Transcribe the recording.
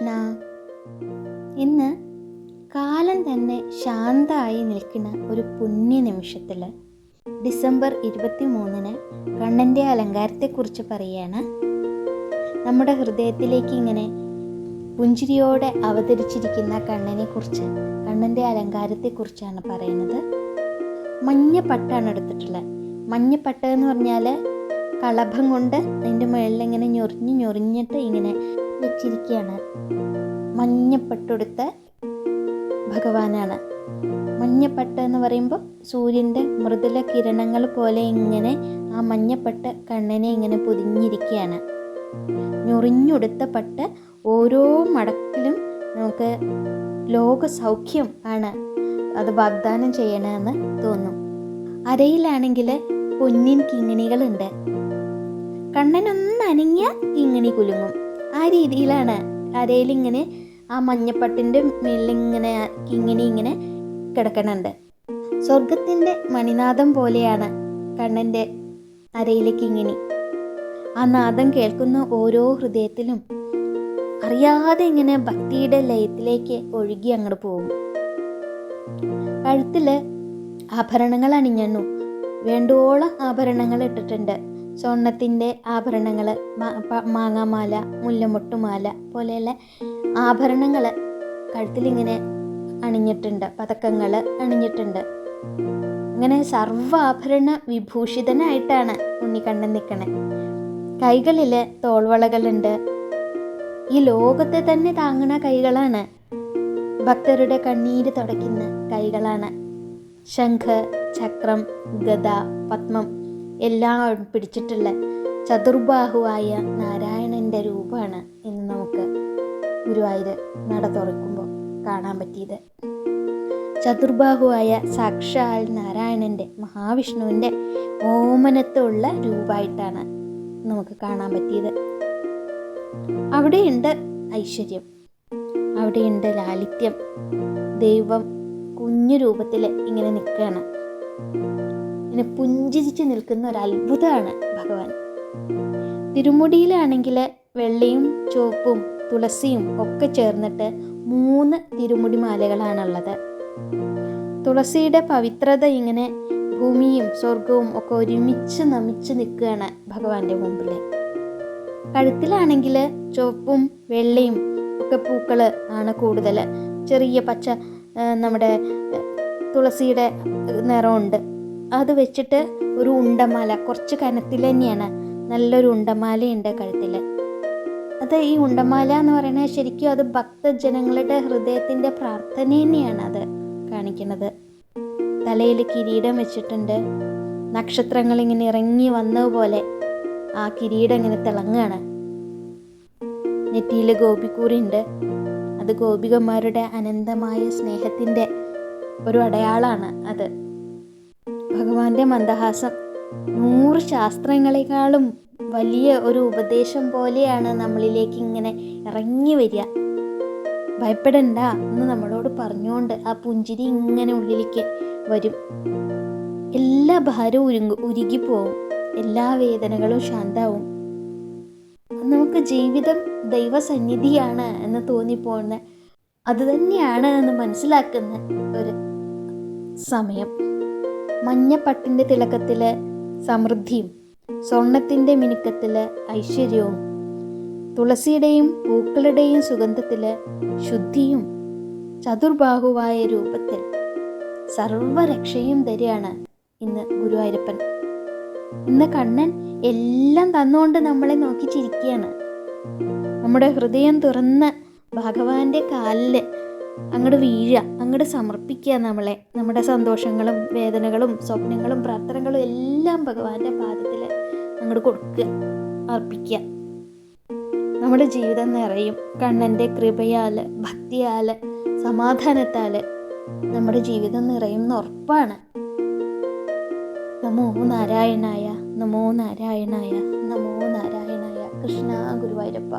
കൃഷ്ണ. ഇന്ന് കാലം തന്നെ ശാന്തമായി നിൽക്കുന്ന ഒരു പുണ്യ നിമിഷത്തിൽ ഡിസംബർ ഇരുപത്തി മൂന്നിന് കണ്ണന്റെ അലങ്കാരത്തെക്കുറിച്ച് പറയുകയാണ് നമ്മുടെ ഹൃദയത്തിലേക്ക് ഇങ്ങനെ പുഞ്ചിരിയോടെ അവതരിച്ചിരിക്കുന്ന കണ്ണനെക്കുറിച്ച് കണ്ണന്റെ അലങ്കാരത്തെക്കുറിച്ചാണ് പറയുന്നത്. മഞ്ഞപ്പട്ടാണ് എടുത്തിട്ടുള്ളത്. മഞ്ഞപ്പട്ട എന്ന് പറഞ്ഞാൽ കളഭം കൊണ്ട് അതിന്റെ മുകളിൽ ഇങ്ങനെ ഞൊറിഞ്ഞ് ഞൊറിഞ്ഞിട്ട് ഇങ്ങനെ വെച്ചിരിക്കുകയാണ് മഞ്ഞപ്പട്ടെടുത്ത ഭഗവാനാണ്. മഞ്ഞപ്പട്ട് എന്ന് പറയുമ്പോൾ സൂര്യന്റെ മൃദുല കിരണങ്ങൾ പോലെ ഇങ്ങനെ ആ മഞ്ഞപ്പട്ട് കണ്ണിനെ ഇങ്ങനെ പൊതിഞ്ഞിരിക്കുകയാണ് ഞൊറിഞ്ഞുടുത്ത പട്ട് ഓരോ മടക്കിലും നമുക്ക് ലോക സൗഖ്യം ആണ്. അത് വാഗ്ദാനം ചെയ്യണമെന്ന് തോന്നും. അരയിലാണെങ്കിൽ പൊന്നിൻ കിങ്ങിണികളുണ്ട്. കണ്ണനൊന്ന് അനങ്ങിയ കിങ്ങിണി കുലുങ്ങും. ആ രീതിയിലാണ് അരയിലിങ്ങനെ ആ മഞ്ഞപ്പട്ടിന്റെ മേലിങ്ങനെ ഇങ്ങനെ ഇങ്ങനെ കിടക്കണുണ്ട്. സ്വർഗത്തിന്റെ മണിനാഥം പോലെയാണ് കണ്ണന്റെ അരയിലെ കിങ്ങിണി ആ നാദം കേൾക്കുന്ന ഓരോ ഹൃദയത്തിലും അറിയാതെ ഇങ്ങനെ ഭക്തിയുടെ ലയത്തിലേക്ക് ഒഴുകി അങ്ങോട്ട് പോകും. കഴുത്തിൽ ആഭരണങ്ങൾ അണിഞ്ഞണ്ണു. വേണ്ടോളം ആഭരണങ്ങൾ ഇട്ടിട്ടുണ്ട്. സ്വർണത്തിന്റെ ആഭരണങ്ങൾ മാങ്ങാമാല മുല്ലമൊട്ടുമാല പോലെയുള്ള ആഭരണങ്ങൾ കഴുത്തിലിങ്ങനെ അണിഞ്ഞിട്ടുണ്ട് പതക്കങ്ങൾ അണിഞ്ഞിട്ടുണ്ട്. അങ്ങനെ സർവാഭരണ വിഭൂഷിതനായിട്ടാണ് ഉണ്ണിക്കണ്ണൻ നിൽക്കണേ. കൈകളിൽ തോൾവളകളുണ്ട്. ഈ ലോകത്തെ തന്നെ താങ്ങണ കൈകളാണ്. ഭക്തരുടെ കണ്ണീര് തുടയ്ക്കുന്ന കൈകളാണ്. ശംഖ് ചക്രം ഗദ പത്മം എല്ലാം പിടിച്ചിട്ടുള്ള ചതുർബാഹുവായ നാരായണന്റെ രൂപമാണ് ഇന്ന് നമുക്ക് ഗുരുവായൂർ നട തുറക്കുമ്പോൾ കാണാൻ പറ്റിയത്. ചതുർബാഹുവായ സാക്ഷാൽ നാരായണന്റെ മഹാവിഷ്ണുവിന്റെ ഓമനത്തുള്ള രൂപമായിട്ടാണ് നമുക്ക് കാണാൻ പറ്റിയത്. അവിടെയുണ്ട് ഐശ്വര്യം അവിടെയുണ്ട് ലാളിത്യം ദൈവം കുഞ്ഞു രൂപത്തിൽ ഇങ്ങനെ നിൽക്കുകയാണ്. ഇങ്ങനെ പുഞ്ചിരിച്ച് നിൽക്കുന്ന ഒരു അത്ഭുതമാണ് ഭഗവാൻ. തിരുമുടിയിലാണെങ്കിൽ വെള്ളയും ചുവപ്പും തുളസിയും ഒക്കെ ചേർന്നിട്ട് മൂന്ന് തിരുമുടി മാലകളാണുള്ളത് തുളസിയുടെ പവിത്രത ഇങ്ങനെ ഭൂമിയും സ്വർഗവും ഒക്കെ ഒരുമിച്ച് നമിച്ച് നിൽക്കുകയാണ് ഭഗവാന്റെ മുമ്പിൽ കഴുത്തിലാണെങ്കിൽ ചുവപ്പും വെള്ളയും ഒക്കെ പൂക്കൾ ആണ് കൂടുതൽ ചെറിയ പച്ച നമ്മുടെ തുളസിയുടെ നിറമുണ്ട്. അത് വെച്ചിട്ട് ഒരു ഉണ്ടമാല കുറച്ച് കനത്തിൽ തന്നെയാണ്. നല്ലൊരു ഉണ്ടമാലയുണ്ട് കഴുത്തിൽ അത് ഈ ഉണ്ടമാല എന്ന് പറയുന്നത് ശരിക്കും അത് ഭക്തജനങ്ങളുടെ ഹൃദയത്തിന്റെ പ്രാർത്ഥന തന്നെയാണ് അത് കാണിക്കുന്നത്. തലയിൽ കിരീടം വെച്ചിട്ടുണ്ട്. നക്ഷത്രങ്ങൾ ഇങ്ങനെ ഇറങ്ങി വന്നതുപോലെ ആ കിരീടം ഇങ്ങനെ തിളങ്ങുകയാണ് നെറ്റിയിൽ ഗോപിക്കൂറുണ്ട് അത് ഗോപികന്മാരുടെ അനന്തമായ സ്നേഹത്തിന്റെ ഒരു അടയാളമാണ് അത്. ഭഗവാന്റെ മന്ദഹാസം. നൂറ് ശാസ്ത്രങ്ങളെക്കാളും വലിയ ഒരു ഉപദേശം പോലെയാണ് നമ്മളിലേക്ക് ഇങ്ങനെ ഇറങ്ങി വരിക. ഭയപ്പെടണ്ട എന്ന് നമ്മളോട് പറഞ്ഞുകൊണ്ട് ആ പുഞ്ചിരി ഇങ്ങനെ ഉള്ളിലേക്ക് വരും. എല്ലാ ഭാരവും ഉരുങ്ങു ഉരുകിപ്പോവും. എല്ലാ വേദനകളും ശാന്താവും. നമുക്ക് ജീവിതം ദൈവസന്നിധിയാണ് എന്ന് തോന്നിപ്പോകുന്ന അത് തന്നെയാണ് എന്ന് മനസ്സിലാക്കുന്ന ഒരു സമയം. മഞ്ഞപ്പട്ടിന്റെ തിളക്കത്തിലെ സമൃദ്ധിയും സ്വർണത്തിന്റെ മിനുക്കത്തിലെ ഐശ്വര്യവും തുളസിയുടെയും പൂക്കളുടെയും സുഗന്ധത്തിലെ ശുദ്ധിയും ചതുർബാഹുവായ രൂപത്തിൽ സർവരക്ഷയും തരികയാണ് ഇന്ന് ഗുരുവായൂരപ്പൻ. ഇന്ന് കണ്ണൻ എല്ലാം തന്നുകൊണ്ട് നമ്മളെ നോക്കി ചിരിക്കുകയാണ് നമ്മുടെ ഹൃദയം തുറന്ന് ഭഗവാന്റെ കാലിൽ അങ്ങോട്ട് വീഴുക അങ്ങോട്ട് സമർപ്പിക്കുക നമ്മളെ. നമ്മുടെ സന്തോഷങ്ങളും വേദനകളും സ്വപ്നങ്ങളും പ്രാർത്ഥനകളും എല്ലാം ഭഗവാന്റെ പാദത്തിൽ അങ്ങോട്ട് കൊടുക്കുക അർപ്പിക്കുക. നമ്മുടെ ജീവിതം നിറയും. കണ്ണന്റെ കൃപയാൽ ഭക്തിയാൽ സമാധാനത്താൽ നമ്മുടെ ജീവിതം നിറയും ഉറപ്പാണ്. നമോ നാരായണായ നമോ നാരായണായ നമോ നാരായണായ കൃഷ്ണ ഗുരുവായൂരപ്പ.